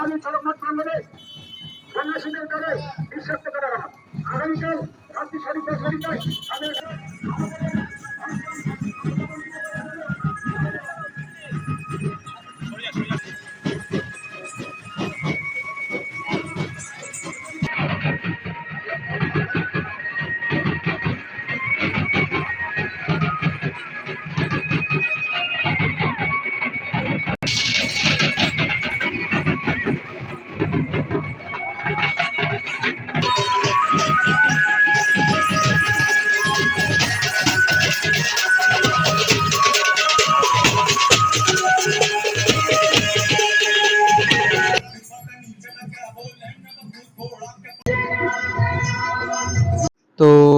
আগামী চরমনাথ প্রাঙ্গনে সন্ন্যাসীদের দ্বারা বিশ্বাস করা আগামীকাল রাত্রি হয় সঠিক তো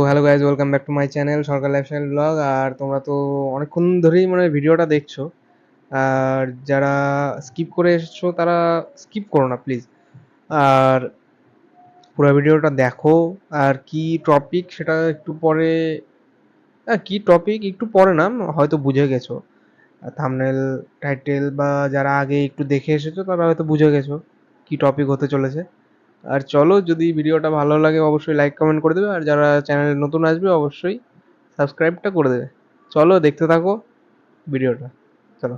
hello guys welcome back to my channel Sarkar lifestyle blog আর তোমরা তো অনেকক্ষণ ধরেই মানে ভিডিওটা দেখছ। আর যারা স্কিপ করে এসেছ, তারা স্কিপ করো না প্লিজ আর পুরো ভিডিওটা দেখো। আর কি টপিক সেটা একটু পরে কি টপিক একটু পরে না, হয়তো বুঝে গেছো। থামনেল টাইটেল বা যারা আগে একটু দেখে এসেছ, তারা হয়তো বুঝে গেছো কি টপিক হতে চলেছে। আর চলো, যদি ভিডিওটা ভালো লাগে, অবশ্যই লাইক কমেন্ট করে দেবে। আর যারা চ্যানেলে নতুন আসবে, অবশ্যই সাবস্ক্রাইবটা করে দেবে। চলো, দেখতে থাকো ভিডিওটা। চলো।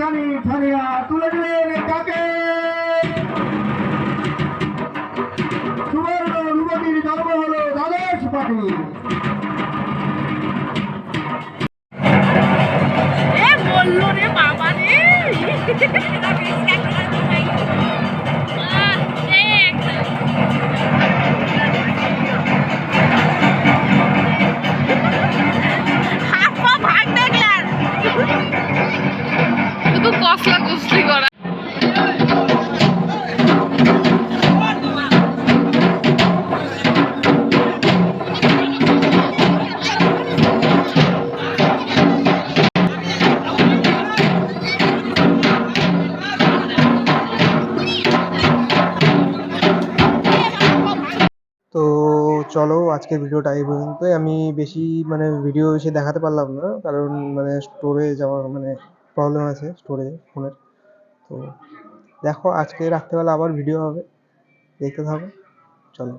মাটিখানি ছাড়িয়া তুলে দিলেন কাকে সুবর্ণ যুবতীর জন্ম হলো দ্বাদশ পাটি করা। তো চলো, আজকের ভিডিওটা এই পর্যন্তই। আমি বেশি মানে ভিডিও এসে দেখাতে পারলাম না, কারণ মানে স্টোরে যাওয়ার মানে প্রবলেম আছে স্টোরেজে ফোনের তো দেখো আজকে রাত্রেবেলা আবার ভিডিও হবে। দেখতে থাকো। চলো।